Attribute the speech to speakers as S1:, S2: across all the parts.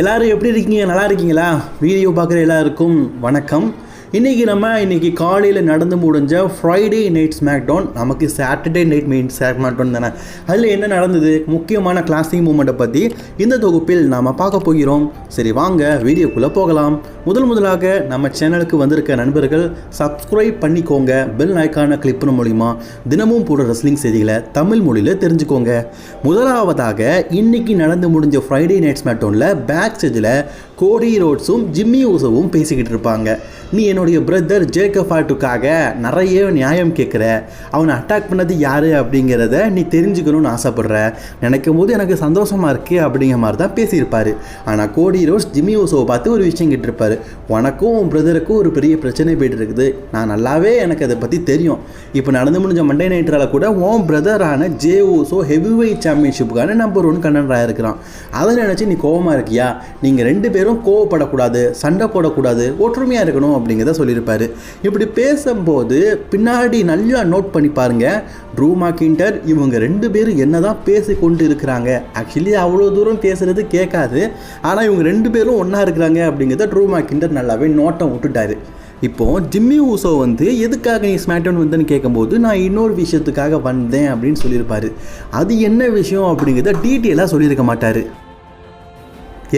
S1: எல்லோரும் எப்படி இருக்கீங்க நல்லா இருக்கீங்களா வீடியோ பார்க்குற எல்லாருக்கும் வணக்கம் இன்றைக்கி நம்ம இன்றைக்கி காலையில் நடந்து முடிஞ்ச ஃப்ரைடே நைட் ஸ்மாக்டவுன் நமக்கு சாட்டர்டே நைட் மெயின் ஸ்மாக்டவுன் தானே அதில் என்ன நடந்தது முக்கியமான கிளாஸிங் மூமெண்ட்டை பற்றி இந்த தொகுப்பில் நாம் பார்க்க போகிறோம் சரி வாங்க வீடியோக்குள்ளே போகலாம் முதல் முதலாக நம்ம சேனலுக்கு வந்திருக்க நண்பர்கள் சப்ஸ்கிரைப் பண்ணிக்கோங்க பெல் ஐக்கான கிளிக் பண்ண மூலிமா தினமும் போடுற ரெஸ்லிங் செய்திகளை தமிழ் மொழியில் தெரிஞ்சுக்கோங்க முதலாவதாக இன்னைக்கு நடந்து முடிஞ்ச ஃப்ரைடே நைட்ஸ் மேட்டோனில் பேக் ஸ்டேஜில் கோடி ரோட்ஸும் ஜிம்மி ஊசவும் பேசிக்கிட்டு இருப்பாங்க நீ என்னுடைய பிரதர் ஆட்டுக்காக நிறைய நியாயம் கேட்குற அவனை அட்டாக் பண்ணது யார் அப்படிங்கிறத நீ தெரிஞ்சுக்கணும்னு ஆசைப்படுற நினைக்கும் போது எனக்கு சந்தோஷமாக இருக்குது அப்படிங்கிற மாதிரி தான் பேசியிருப்பார் ஆனால் கோடி ரோட்ஸ் ஜிம்மி ஊசவை பார்த்து ஒரு விஷயம் கேட்டிருப்பார் சொல்கிறாரு உனக்கும் உன் பிரதருக்கும் ஒரு பெரிய பிரச்சனை போயிட்டு இருக்குது நான் நல்லாவே எனக்கு அதை பற்றி தெரியும் இப்போ நடந்து முடிஞ்ச மண்டே நைட்ரால கூட உன் பிரதரான ஜே ஓசோ ஹெவி வெயிட் சாம்பியன்ஷிப்புக்கான நம்பர் ஒன் கண்டனராக இருக்கிறான் அதை நினச்சி நீ கோபமாக இருக்கியா நீங்கள் ரெண்டு பேரும் கோவப்படக்கூடாது சண்டை போடக்கூடாது ஒற்றுமையாக இருக்கணும் அப்படிங்கிறத சொல்லியிருப்பார் இப்படி பேசும்போது பின்னாடி நல்லா நோட் பண்ணி பாருங்கள் ரூமா கிண்டர் இவங்க ரெண்டு பேரும் என்ன தான் பேசி கொண்டு இருக்கிறாங்க ஆக்சுவலி அவ்வளோ தூரம் பேசுகிறது கேட்காது ஆனால் இவங்க ரெண்டு பேரும் ஒன்றா இருக்கிறாங்க அப்படிங்கிறத ட்ரூ ஆனால் கிண்டர் நல்லாவே நோட்டம் விட்டுட்டாரு இப்போது ஜிம்மி ஊசோ வந்து எதுக்காக நீ டவுன் வந்தேன்னு கேட்கும்போது நான் இன்னொரு விஷயத்துக்காக வந்தேன் அப்படின்னு சொல்லியிருப்பாரு அது என்ன விஷயம் அப்படிங்கிறத டீட்டெயிலாக சொல்லியிருக்க மாட்டார்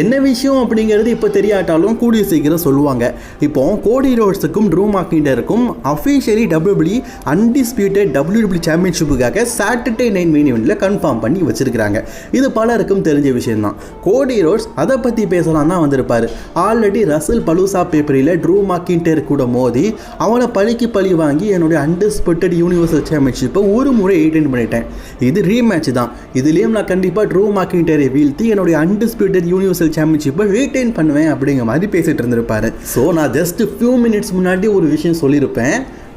S1: என்ன விஷயம் அப்படிங்கிறது இப்போ தெரியாட்டாலும் கூடிய சீக்கிரம் சொல்லுவாங்க இப்போ கோடி ரோட்ஸுக்கும் ட்ரூ மார்க்கிண்டருக்கும் அஃபிஷியலி டபிள்யூபிள்யூ அன்டிஸ்பியூட்டட் டபிள்யூபிள்யூ சாம்பியன்ஷிப்புக்காக சாட்டர்டே நைன் மெயின் இவெண்ட்டில் கன்ஃபார்ம் பண்ணி வச்சிருக்கிறாங்க இது பலருக்கும் தெரிஞ்ச விஷயம்தான் கோடி ரோட்ஸ் அதை பற்றி பேசலாம் தான் வந்திருப்பார் ஆல்ரெடி ரசல் பலூசா பேப்பரில் ட்ரூ மார்க்கிண்டர் கூட மோதி அவனை பழிக்கு பழி வாங்கி என்னுடைய அன்டிஸ்பியூட்டட் யூனிவர்சல் சாம்பியன்ஷிப்பை ஒரு முறை எயிட்டன் பண்ணிட்டேன் இது ரீமேட்ச் தான் இதுலேயும் நான் கண்டிப்பாக ட்ரூ மார்க்கிண்டரை வீழ்த்தி என்னுடைய அன்டிஸ்பியூட்டட் யூனிவர்சல் யூனிவர்சல் சாம்பியன்ஷிப்பை ரீட்டைன் பண்ணுவேன் அப்படிங்கிற மாதிரி பேசிகிட்டு இருந்திருப்பாரு ஸோ நான் ஜஸ்ட் ஃபியூ மினிட்ஸ் முன்னாடி ஒரு விஷயம் சொல்லியிருப்பேன்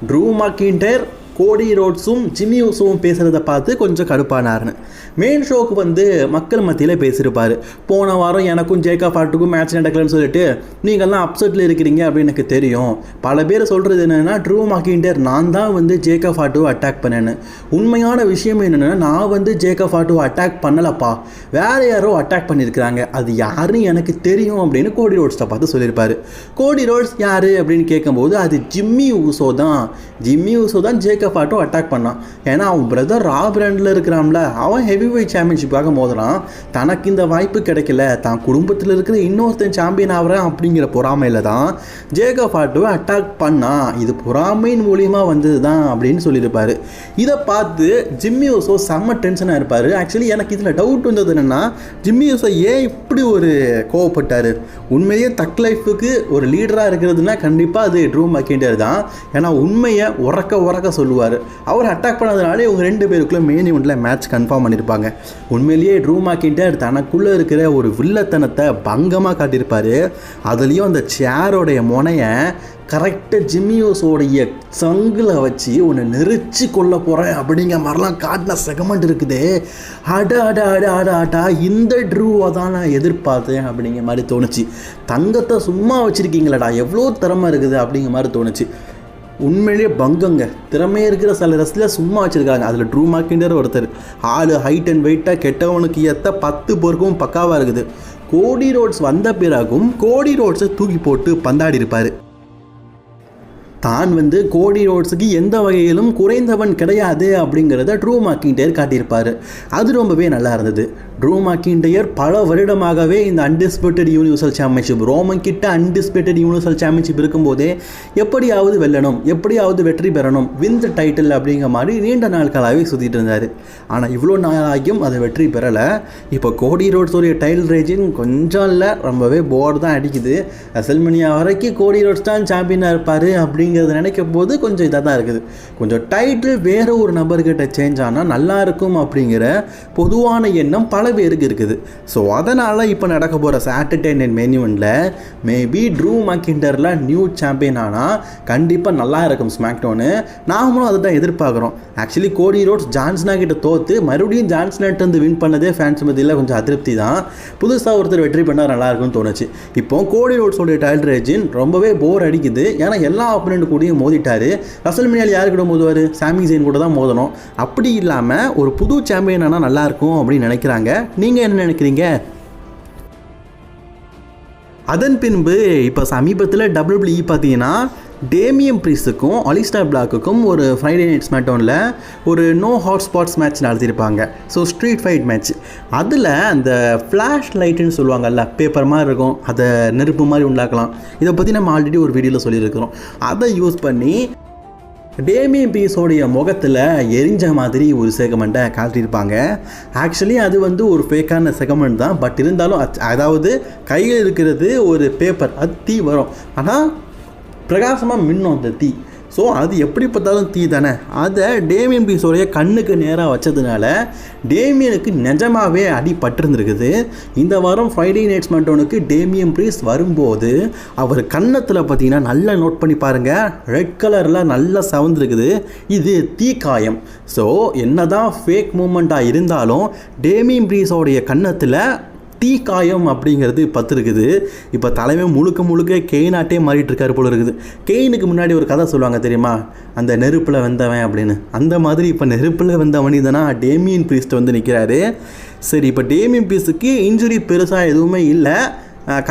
S1: ட்ரூ மாக்கின்டர் கோடி ரோட்ஸும் ஜிம்மி யூஸும் பேசுகிறத பார்த்து கொஞ்சம் கடுப்பானார்னு மெயின் ஷோக்கு வந்து மக்கள் மத்தியில் பேசியிருப்பார் போன வாரம் எனக்கும் ஜேக்கப் ஆட்டுக்கும் மேட்ச் நடக்கலன்னு சொல்லிட்டு நீங்கள்லாம் அப்செட்டில் இருக்கிறீங்க அப்படின்னு எனக்கு தெரியும் பல பேர் சொல்கிறது என்னென்னா ட்ரூ மாக்கிண்டர் நான் தான் வந்து ஜேக்கப் ஆட்டுவை அட்டாக் பண்ணேன்னு உண்மையான விஷயம் என்னென்னா நான் வந்து ஜேக்கப் ஆட்டுவை அட்டாக் பண்ணலப்பா வேறு யாரோ அட்டாக் பண்ணியிருக்கிறாங்க அது யாருன்னு எனக்கு தெரியும் அப்படின்னு கோடி ரோட்ஸை பார்த்து சொல்லியிருப்பார் கோடி ரோட்ஸ் யார் அப்படின்னு கேட்கும்போது அது ஜிம்மி ஊசோ தான் ஜிம்மி ஊசோ தான் ஜேக்கப் ஃபாட்டும் அட்டாக் பண்ணான் ஏன்னா அவன் பிரதர் ரா பிராண்டில் இருக்கிறான்ல அவன் ஹெவி வெயிட் சாம்பியன்ஷிப்பாக மோதுறான் தனக்கு இந்த வாய்ப்பு கிடைக்கல தான் குடும்பத்தில் இருக்கிற இன்னொருத்தன் சாம்பியன் ஆகிறேன் அப்படிங்கிற பொறாமையில் தான் ஜேகப் ஃபாட்டோவை அட்டாக் பண்ணான் இது பொறாமையின் மூலியமாக வந்தது தான் அப்படின்னு சொல்லியிருப்பார் இதை பார்த்து ஜிம்மி ஓசோ செம்ம டென்ஷனாக இருப்பார் ஆக்சுவலி எனக்கு இதில் டவுட் வந்தது என்னென்னா ஜிம்மி ஓசோ ஏன் இப்படி ஒரு கோவப்பட்டார் உண்மையே தக் லைஃபுக்கு ஒரு லீடராக இருக்கிறதுனா கண்டிப்பாக அது ட்ரூ மக்கிண்டர் தான் ஏன்னா உண்மையை உறக்க உறக்க சொல்லுவோம் வருவார் அவர் அட்டாக் பண்ணதுனாலே இவங்க ரெண்டு பேருக்குள்ளே மெயின் இவெண்ட்டில் மேட்ச் கன்ஃபார்ம் பண்ணியிருப்பாங்க உண்மையிலேயே ட்ரூ மாக்கின்டர் தனக்குள்ளே இருக்கிற ஒரு வில்லத்தனத்தை பங்கமாக காட்டியிருப்பார் அதுலேயும் அந்த சேரோடைய முனையை கரெக்டாக ஜிம்மியோஸோடைய சங்கில் வச்சு உன்னை நெரிச்சு கொள்ள போகிறேன் அப்படிங்கிற மாதிரிலாம் காட்டின செகமெண்ட் இருக்குது அட அட அட அட அடா இந்த ட்ரூவை தான் நான் எதிர்பார்த்தேன் அப்படிங்கிற மாதிரி தோணுச்சு தங்கத்தை சும்மா வச்சுருக்கீங்களடா எவ்வளோ திறமை இருக்குது அப்படிங்கிற மாதிரி தோணுச்சு உண்மையிலேயே பங்கங்க திறமையே இருக்கிற சில ரசில் சும்மா வச்சுருக்காங்க அதில் ட்ரூ மார்க்கின்ற ஒருத்தர் ஆள் ஹைட் அண்ட் வெயிட்டாக கெட்டவனுக்கு ஏற்ற பத்து பொருக்கும் பக்காவாக இருக்குது கோடி ரோட்ஸ் வந்த பிறகும் கோடி ரோட்ஸை தூக்கி போட்டு பந்தாடி இருப்பார் தான் வந்து கோடி ரோட்ஸுக்கு எந்த வகையிலும் குறைந்தவன் கிடையாது அப்படிங்கிறத ட்ரூ மார்க்கிண்டையர் காட்டியிருப்பார் அது ரொம்பவே நல்லா இருந்தது ட்ரூ மார்க்கிண்டையர் பல வருடமாகவே இந்த அன்டிஸ்பியூட்டட் யூனிவர்சல் சாம்பியன்ஷிப் ரோமன் கிட்ட அன்டிஸ்பியூட்டட் யூனிவர்சல் சாம்பியன்ஷிப் இருக்கும்போதே எப்படியாவது வெல்லணும் எப்படியாவது வெற்றி பெறணும் வின் த டைட்டில் அப்படிங்கிற மாதிரி நீண்ட நாட்களாகவே சுற்றிட்டு இருந்தார் ஆனால் இவ்வளோ நாளாகியும் அதை வெற்றி பெறலை இப்போ கோடி ரோட்ஸோடைய டைல் ரேஜின் கொஞ்சம் இல்லை ரொம்பவே போர் தான் அடிக்குது அசல்மனியா வரைக்கும் கோடி ரோட்ஸ் தான் சாம்பியனாக இருப்பார் அப்படின்னு அப்படிங்கிறது நினைக்கும் போது கொஞ்சம் இதாக தான் இருக்குது கொஞ்சம் டைட்டில் வேறு ஒரு நபர்கிட்ட சேஞ்ச் ஆனால் நல்லா இருக்கும் அப்படிங்கிற பொதுவான எண்ணம் பல பேருக்கு இருக்குது ஸோ அதனால் இப்போ நடக்க போகிற சாட்டர்டைன் நைட் மெனியூனில் மேபி ட்ரூ மக்கிண்டரில் நியூ சாம்பியன் ஆனால் கண்டிப்பாக நல்லா இருக்கும் ஸ்மாக்டோனு நாமளும் அதை தான் எதிர்பார்க்குறோம் ஆக்சுவலி கோடி ரோட்ஸ் ஜான்ஸ்னா கிட்ட தோற்று மறுபடியும் ஜான்ஸ்னாட்டு வந்து வின் பண்ணதே ஃபேன்ஸ் மத்தியில் கொஞ்சம் அதிருப்தி தான் புதுசாக ஒருத்தர் வெற்றி பண்ணால் நல்லாயிருக்கும்னு தோணுச்சு இப்போ கோடி ரோட்ஸோடைய டைல் ரேஜின் ரொம்பவே போர் அடிக்குது ஏன்னா எல்லா ஆப்பனண்ட் கூடயும் மோதிட்டார் ரசல் மினியால் கூட மோதுவார் சாமி ஜெயின் கூட தான் மோதணும் அப்படி இல்லாமல் ஒரு புது சாம்பியன் ஆனால் நல்லாயிருக்கும் அப்படின்னு நினைக்கிறாங்க நீங்கள் என்ன நினைக்கிறீங்க அதன் பின்பு இப்போ சமீபத்தில் டபிள்யூபிள்இ e பார்த்தீங்கன்னா டேமியம் ப்ரீஸுக்கும் அலிஸ்டா பிளாக்குக்கும் ஒரு ஃப்ரைடே நைட் ஸ்மேட்டோனில் ஒரு நோ ஹாட் ஸ்பாட்ஸ் மேட்ச் நடத்தியிருப்பாங்க ஸோ ஸ்ட்ரீட் ஃபைட் மேட்ச் அதில் அந்த ஃப்ளாஷ் லைட்டுன்னு சொல்லுவாங்கல்ல பேப்பர் மாதிரி இருக்கும் அதை நெருப்பு மாதிரி உண்டாக்கலாம் இதை பற்றி நம்ம ஆல்ரெடி ஒரு வீடியோவில் சொல்லியிருக்கிறோம் அதை யூஸ் பண்ணி டேமியம் பீஸோடைய முகத்தில் எரிஞ்ச மாதிரி ஒரு செகமெண்ட்டை காட்டியிருப்பாங்க ஆக்சுவலி அது வந்து ஒரு ஃபேக்கான செகமெண்ட் தான் பட் இருந்தாலும் அதாவது கையில் இருக்கிறது ஒரு பேப்பர் அது தீ வரும் ஆனால் பிரகாசமாக மின்னும் அந்த தீ ஸோ அது எப்படி பார்த்தாலும் தீ தானே அதை டேமியன் பீஸோடைய கண்ணுக்கு நேராக வச்சதுனால டேமியனுக்கு நிஜமாகவே அடி பட்டிருந்துருக்குது இந்த வாரம் ஃப்ரைடே நைட்ஸ் மட்டோனுக்கு டேமியன் ப்ரீஸ் வரும்போது அவர் கன்னத்தில் பார்த்தீங்கன்னா நல்லா நோட் பண்ணி பாருங்கள் ரெட் கலரில் நல்லா சவந்துருக்குது இது தீ காயம் ஸோ என்ன தான் ஃபேக் மூமெண்ட்டாக இருந்தாலும் டேமியன் பீஸோடைய கன்னத்தில் தீ காயம் அப்படிங்கிறது பத்திருக்குது இப்போ தலைமை முழுக்க முழுக்க கெயினாட்டே மாறிட்டு இருக்காரு போல இருக்குது கெயினுக்கு முன்னாடி ஒரு கதை சொல்லுவாங்க தெரியுமா அந்த நெருப்பில் வந்தவன் அப்படின்னு அந்த மாதிரி இப்போ நெருப்பில் வந்த மனிதனா டேமியன் பீஸ்ட் வந்து நிற்கிறாரு சரி இப்போ டேமியன் பீஸுக்கு இன்ஜுரி பெருசாக எதுவுமே இல்லை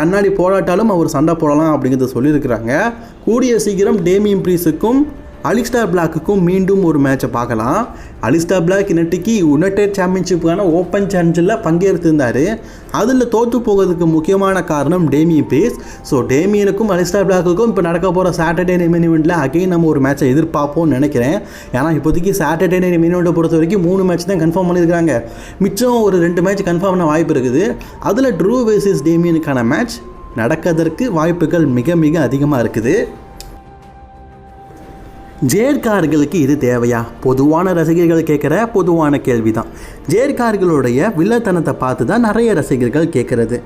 S1: கண்ணாடி போராட்டாலும் அவர் சண்டை போடலாம் அப்படிங்கிறத சொல்லியிருக்கிறாங்க கூடிய சீக்கிரம் டேமியம் பிரீஸுக்கும் அலிஸ்டார் பிளாக்குக்கும் மீண்டும் ஒரு மேட்சை பார்க்கலாம் அலிஸ்டார் பிளாக் இன்னட்டிக்கு யுனைடெட் சாம்பியன்ஷிப்புக்கான ஓப்பன் சேலஞ்சில் பங்கேற்றிருந்தார் அதில் தோற்று போகிறதுக்கு முக்கியமான காரணம் டேமியன் பேஸ் ஸோ டேமியனுக்கும் அலிஸ்டார் பிளாக்குக்கும் இப்போ நடக்க போகிற சாட்டர்டே நைட் மினிமெண்ட்டில் அகைன் நம்ம ஒரு மேட்சை எதிர்பார்ப்போம்னு நினைக்கிறேன் ஏன்னா இப்போதைக்கு சாட்டர்டே நைட் மினிமெண்ட்டை பொறுத்த வரைக்கும் மூணு மேட்ச் தான் கன்ஃபார்ம் பண்ணியிருக்காங்க மிச்சம் ஒரு ரெண்டு மேட்ச் கன்ஃபார்ம் பண்ண வாய்ப்பு இருக்குது அதில் ட்ரூ வேர்சஸ் டேமியனுக்கான மேட்ச் நடக்கிறதற்கு வாய்ப்புகள் மிக மிக அதிகமாக இருக்குது ஜேர்கார்களுக்கு இது தேவையா பொதுவான ரசிகர்கள் கேட்குற பொதுவான கேள்வி தான் ஜேர்கார்களுடைய வில்லத்தனத்தை பார்த்து தான் நிறைய ரசிகர்கள் கேட்குறது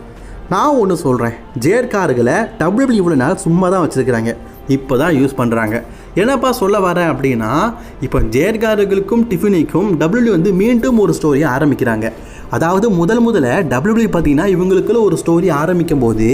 S1: நான் ஒன்று சொல்கிறேன் ஜேர்கார்களை இவ்வளோ நாள் e சும்மா தான் வச்சுருக்கிறாங்க இப்போ தான் யூஸ் பண்ணுறாங்க என்னப்பா சொல்ல வரேன் அப்படின்னா இப்போ ஜேர்கார்களுக்கும் டிஃபினிக்கும் டபுள்யூ e வந்து மீண்டும் ஒரு ஸ்டோரியை ஆரம்பிக்கிறாங்க அதாவது முதல் முதல்ல டபிள்யூபிள்யூ e பார்த்தீங்கன்னா இவங்களுக்குள்ள ஒரு ஸ்டோரி ஆரம்பிக்கும் போது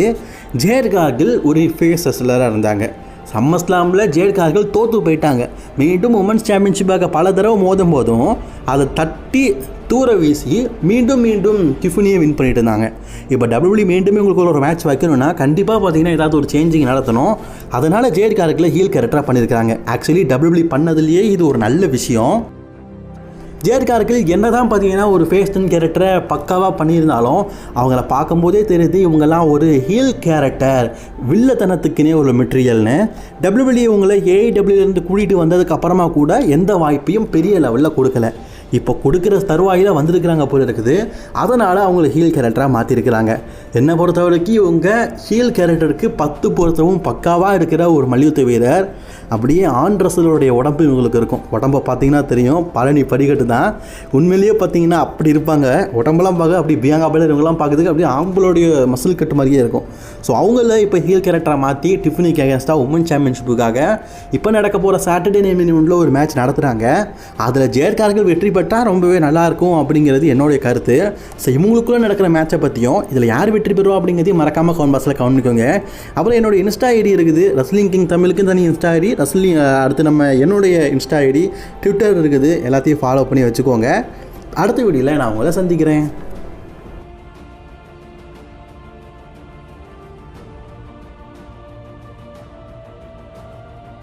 S1: ஜேர்கார்கள் ஒரு ஃபேஸ் ரெஸ்லராக இருந்தாங்க சம்மஸ்லாமில் ஜேட்கார்கள் தோற்று போயிட்டாங்க மீண்டும் உமன்ஸ் சாம்பியன்ஷிப்பாக பல தடவை மோதும் போதும் அதை தட்டி தூர வீசி மீண்டும் மீண்டும் டிஃபினியை வின் பண்ணிட்டு இருந்தாங்க இப்போ டபிள்யூ e மீண்டும் உங்களுக்கு ஒரு மேட்ச் வைக்கணும்னா கண்டிப்பாக பார்த்தீங்கன்னா ஏதாவது ஒரு சேஞ்சிங் நடத்தணும் அதனால் ஜேட்கார்களை ஹீல் கேரக்டராக பண்ணியிருக்காங்க ஆக்சுவலி டபிள்யூ e பண்ணதுலேயே இது ஒரு நல்ல விஷயம் ஜேர்கார்கில் என்ன தான் பார்த்தீங்கன்னா ஒரு ஃபேஸ்டன் கேரக்டரை பக்காவாக பண்ணியிருந்தாலும் அவங்கள பார்க்கும்போதே தெரியுது இவங்கெல்லாம் ஒரு ஹீல் கேரக்டர் வில்லத்தனத்துக்குனே ஒரு மெட்டீரியல்னு டபிள்யூபிள்யூ இவங்களை e ஏஐடபிள்யூலேருந்து e கூட்டிகிட்டு வந்ததுக்கு அப்புறமா கூட எந்த வாய்ப்பையும் பெரிய லெவலில் கொடுக்கல இப்போ கொடுக்குற தருவாயில் வந்திருக்கிறாங்க போல இருக்குது அதனால் அவங்களை ஹீல் கேரக்டராக மாற்றிருக்கிறாங்க என்னை பொறுத்த வரைக்கும் இவங்க ஹீல் கேரக்டருக்கு பத்து பொறுத்தவும் பக்காவாக இருக்கிற ஒரு மல்யுத்த வீரர் அப்படியே ஆண் உடம்பு இவங்களுக்கு இருக்கும் உடம்பை பார்த்தீங்கன்னா தெரியும் பழனி படிக்கட்டு தான் உண்மையிலேயே பார்த்தீங்கன்னா அப்படி இருப்பாங்க உடம்பெல்லாம் பார்க்க அப்படி பியாங்கா பயில இவங்கெல்லாம் பார்க்குறதுக்கு அப்படியே ஆம்பளுடைய மசில் கட்டு மாதிரியே இருக்கும் ஸோ அவங்கள இப்போ ஹீல் கேரக்டரை மாற்றி டிஃபினி அகேன்ஸ்டாக உமன் சாம்பியன்ஷிப்புக்காக இப்போ நடக்க போகிற சாட்டர்டே நேம் ஒரு மேட்ச் நடத்துகிறாங்க அதில் ஜெயர்கார்கள் வெற்றி ஈடுபட்டால் ரொம்பவே நல்லாயிருக்கும் அப்படிங்கிறது என்னுடைய கருத்து ஸோ இவங்களுக்குள்ளே நடக்கிற மேட்சை பற்றியும் இதில் யார் வெற்றி பெறுவா அப்படிங்கிறதையும் மறக்காமல் கவுன் பாஸில் கவனிக்கோங்க அப்புறம் என்னோடய இன்ஸ்டா ஐடி இருக்குது ரஸ்லிங் கிங் தமிழுக்கு தனி இன்ஸ்டா ஐடி ரஸ்லிங் அடுத்து நம்ம என்னுடைய இன்ஸ்டா ஐடி ட்விட்டர் இருக்குது எல்லாத்தையும் ஃபாலோ பண்ணி வச்சுக்கோங்க அடுத்த வீடியோவில் நான் உங்களை சந்திக்கிறேன்